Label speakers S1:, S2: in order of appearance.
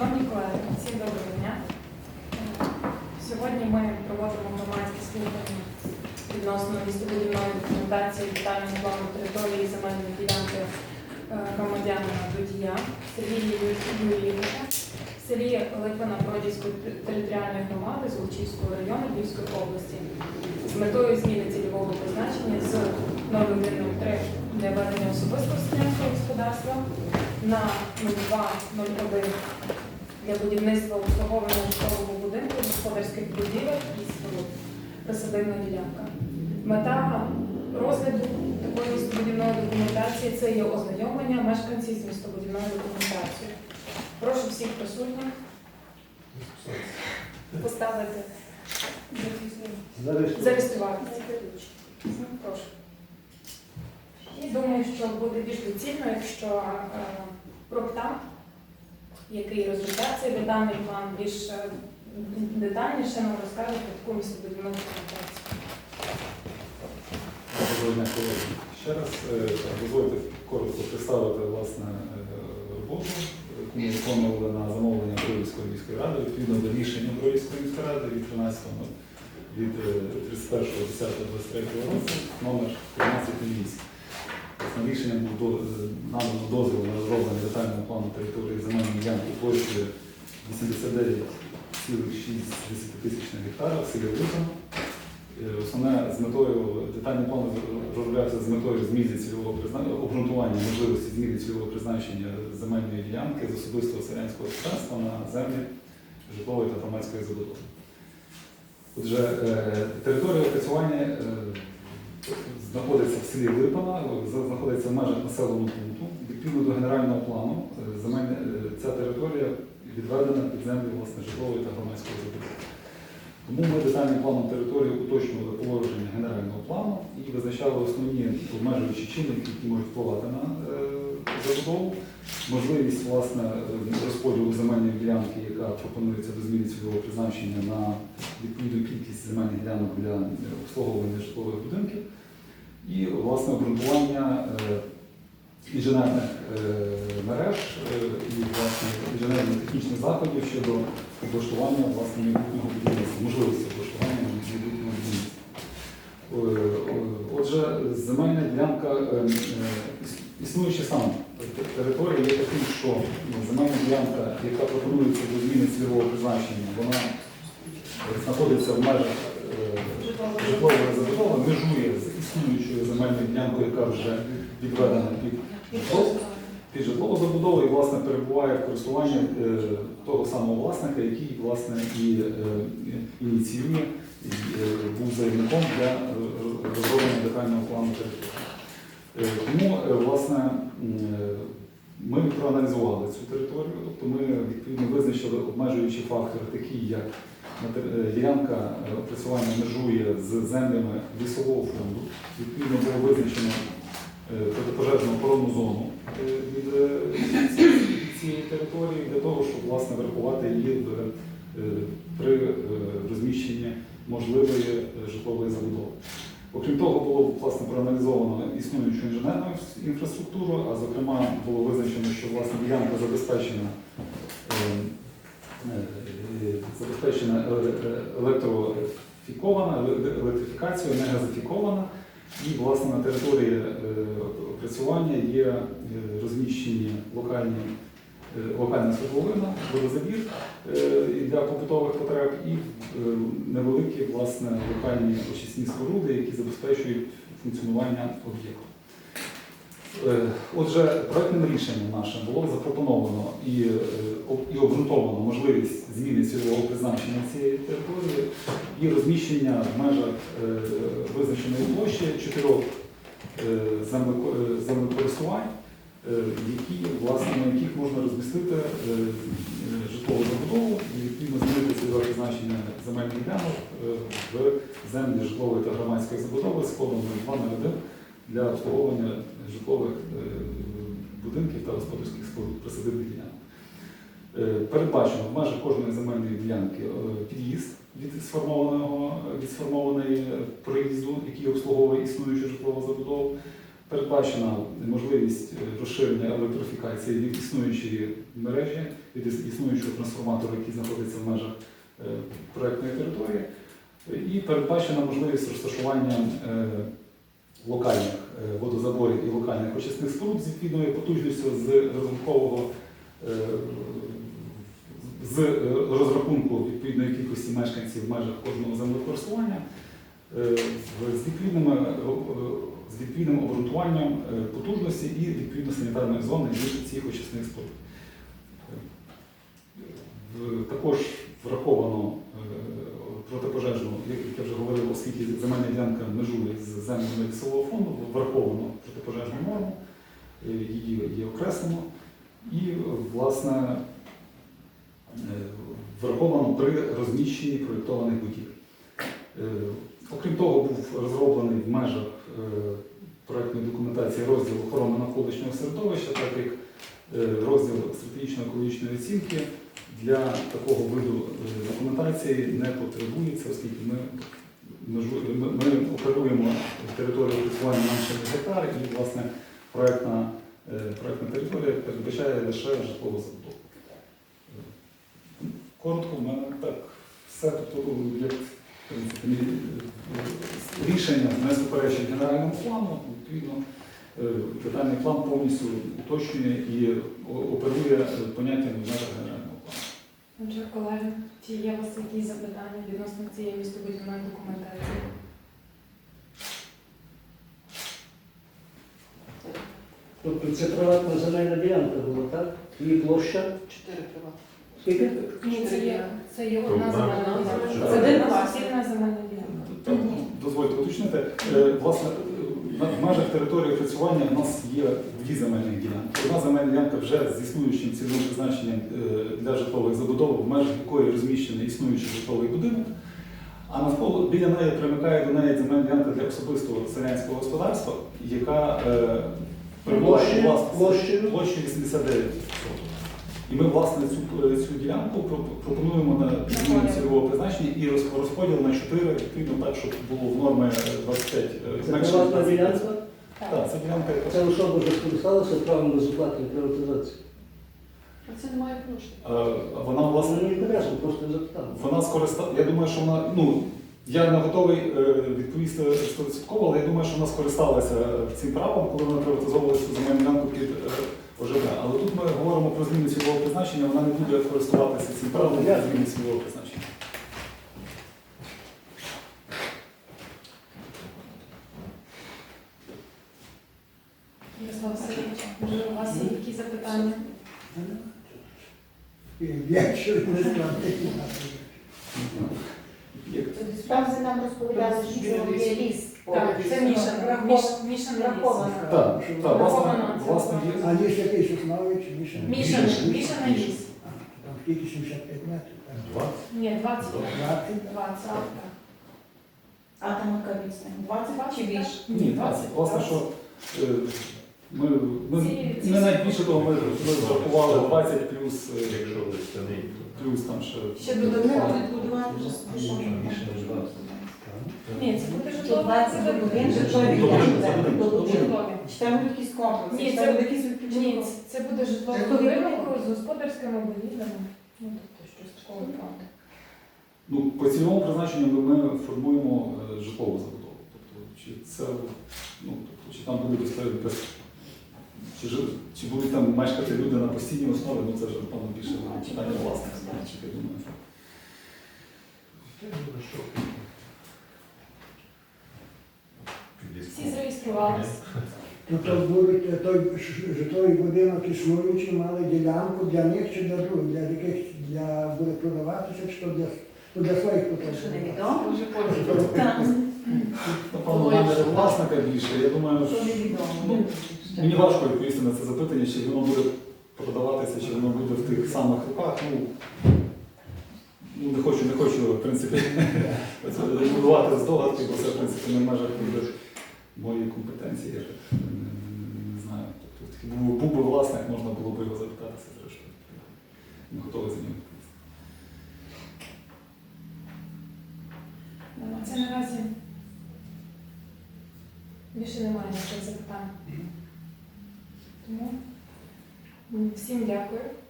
S1: Шановні колеги, всім доброго дня. Сьогодні ми проводимо громадські слухання відносно містобудівної документації детального плану території земельної ділянки е, громадянина Дудія Сергія Юрійовича селі Липина Бродівської територіальної громади Золочівського району Львівської області з метою зміни цільового призначення з 0103 для ведення особистого селянського господарства на 0201 для будівництва обслуговування житлового будинку, господарських будівель і споруд. Присадибна ділянка. Мета розгляду такої містобудівної документації це є ознайомлення мешканців з містобудівною документацією. Прошу всіх присутніх поставити зареєструватися. Прошу. І думаю, що буде більш доцільно, якщо е, проктант, який розробляє цей детальний план, більш е, детальніше нам розкаже про таку містобудівну документацію.
S2: Ще раз е, дозвольте коротко представити власне е, роботу, яку ми виконували на замовлення Броївської міської ради, відповідно до рішення Броївської міської ради від 13 від е, 31.10.23 року, номер 1308. На рішенням був е, надано дозвіл на розроблення детального плану території земельної ділянки площею 89,6 тисячних гектарів в селі Липин. Е, Основне з метою детальний план розроблявся з метою зміни цільового призначення, обґрунтування можливості зміни цільового призначення земельної ділянки з особистого селянського господарства на землі житлової та громадської забудови. Отже, е, територія опрацювання знаходиться в селі Липана, знаходиться в межах населеного пункту. Відповідно до генерального плану, е, е, ця територія відведена під землі власне житлової та громадської забудови. Тому ми детальним планом території уточнювали положення генерального плану і визначали основні обмежуючі чинники, які можуть впливати на е, забудову. Можливість власне е, розподілу земельної ділянки, яка пропонується до зміни цільового призначення на відповідну кількість земельних ділянок для е, обслуговування житлових будинків. І власне обґрунтування е, інженерних е, мереж е, і власне інженерно-технічних заходів щодо облаштування власне майбутнього будівництва, можливості облаштування майбутнього будівництва. Отже, земельна ділянка іс- існуюча сам територія є таким, що земельна ділянка, яка пропонується до зміни цільового призначення, вона знаходиться в межах е, житлової забудови, межує з існуючою земельною ділянкою, яка вже відведена під житло- під житлову забудову і власне перебуває в користуванні е, того самого власника, який власне і е, ініціює, і, е, був заявником для е, розроблення детального плану території. Е, Тому, е, власне, е, ми проаналізували цю територію, тобто ми відповідно визначили обмежуючі фактори, такі як е, ділянка е, опрацювання межує з землями лісового фонду. Відповідно було визначено е, протипожежну охоронну зону е, від е, цієї території для того, щоб власне врахувати її е, при е, розміщенні можливої е, житлової забудови. Окрім того, було власне проаналізовано існуючу інженерну інфраструктуру, а зокрема було визначено, що власне ділянка забезпечена е, е, забезпечена еле- е, електрофікована, еле- електрифікацією, не газифікована. І власне на території е, опрацювання є е, розміщені локальні, е, локальна свердловина, водозабір е, для побутових потреб і е, невеликі власне локальні очисні споруди, які забезпечують функціонування об'єкту. Е, Отже, проектним рішенням нашим було запропоновано і, е, і обґрунтовано можливість зміни цільового призначення цієї території і розміщення в межах е, визначеної площі чотирьох землекористувань, які, власне, на яких можна розмістити житлову забудову і відповідно змінити цільове призначення земельних ділянок в землі житлової та громадської забудови з кодом 0201 для обслуговування житлових е, будинків та господарських споруд присадибних ділянок. Е, Передбачено в межах кожної земельної ділянки е, під'їзд від сформованого від сформованої проїзду, який обслуговує існуючу житлову забудову. Передбачена можливість розширення електрифікації від існуючої мережі від існуючого трансформатору, який знаходиться в межах проектної території. І передбачена можливість розташування локальних водозаборів і локальних очисних споруд з відповідною потужністю з розрахункового е, з е, розрахунку відповідної кількості мешканців в межах кожного землекористування е, з відповідними е, з відповідним обґрунтуванням е, потужності і відповідно санітарної зони для цих очисних споруд. Е, Також враховано е, протипожежну, як я вже говорив, оскільки земельна ділянка межує землями лісового фонду, враховано протипожежну норму, е, її є окреслено. І, власне, е, враховано при розміщенні проєктованих будівель. Е, Окрім того, був розроблений в межах проектної документації розділ охорони навколишнього середовища, так як розділ стратегічно-екологічної оцінки для такого виду документації не потребується, оскільки ми, ми, оперуємо територію користування менше ніж гектар, і власне проектна, е, проектна територія передбачає лише житлову забудову. Коротко, в мене так все. Тобто, як в принципі, е, рішення не суперечить генеральному плану, відповідно, детальний план повністю уточнює і оперує е, поняттями межах.
S1: Отже, колеги, чи є у вас якісь запитання відносно цієї містобудівної документації?
S3: Тобто це приватна земельна ділянка була, так? Її площа.
S4: Чотири приватні.
S3: Скільки?
S1: Ні, це є, це є одна земельна ділянка. Це одна суцільна земельна ділянка.
S2: Дозвольте уточнити. Е, Власне, в межах території опрацювання у нас є дві земельні ділянки. Одна земельна ділянка вже з існуючим цільовим призначенням е, для житлових забудов, в межах якої розміщений існуючий житловий будинок. А навколо біля неї примикає до неї земельна ділянка для особистого селянського господарства, яка е, перебуває власне,
S3: Площею?
S2: площею 89 І ми, власне, цю, е, цю ділянку пропонуємо на зміну цільового призначення і розподіл на 4, відповідно так, щоб було в норми е, 25 е,
S3: Це приватна ділянка.
S2: Так, це ділянка,
S3: особа вже скористалася правом безоплатної приватизації.
S4: А це немає грошей.
S2: е, вона власне
S3: Мені інтересно, просто запитав.
S2: вона скориста. Я думаю, що вона ну. Я не готовий відповісти 100%, але я думаю, що вона скористалася цим правом, коли вона приватизовувала цю земельну ділянку під ОЖБ. Але тут ми говоримо про зміну цільового призначення, вона не буде користуватися цим правом для зміни цільового призначення.
S1: Ярослав Васильович, може у вас є якісь запитання?
S5: Якщо не знати.
S6: Там нам розповідали, що є ліс.
S1: Так, це мішана, міш- мішаний ліс.
S6: Враховано.
S2: Так, так, власне,
S1: Враховано це
S2: власне є.
S5: А ліс якийсь основний чи мішаний?
S1: Мішаний, мішаний ліс.
S5: Там скільки 75 метрів? там?
S1: Ні, 20.
S5: 20?
S1: 20, так.
S6: А там яка відстань? 20 чи більше?
S2: Ні, 20. Власне, що е, ми, ми,
S1: Ці- ці
S2: ми навіть більше того, ми, ми зарахували 20 плюс, е,
S7: Якщо то
S2: плюс там ще.
S1: Ще додатково.
S6: будувати вже спішно.
S1: Ні, це буде
S6: Чи
S1: житлове.
S6: 20
S1: це буде
S6: житлові будуть.
S1: Житлові.
S6: Чи там будуть якісь комплекси?
S1: Ні,
S6: Чи
S1: це-
S6: там буде якісь
S1: Ні, це буде житловий
S6: Житловий
S1: будинок з господарськими будівлями. Ну, тобто щось такого плану.
S2: Ну, по цільовому призначенню ми, ми формуємо е, житлову забудову. Тобто, чи це, ну, тобто, чи там буде без, без чи, жи- чи будуть там мешкати люди на постійній основі, ну це вже напевно більше питання власності. Я думаю.
S1: Всі зареєструвалися.
S5: Ну то будуть е, той житловий будинок існуючий, мали ділянку для них чи для других, для яких для буде продаватися, чи то для, для своїх потреб.
S2: Наміри власника більше. Я думаю,
S6: що
S2: що мені важко відповісти на це запитання, чи воно буде продаватися, чи воно буде в тих самих руках. Ну, ну не хочу, не хочу, в принципі, будувати здогадки, бо це, в принципі, не в межах моєї компетенції. Я не, не- не знаю. Тобто, такий був, був би власник, можна було б його запитатися, зрештою. Не готовий за нього.
S1: Це наразі більше немає ніяких запитань. Тому всім дякую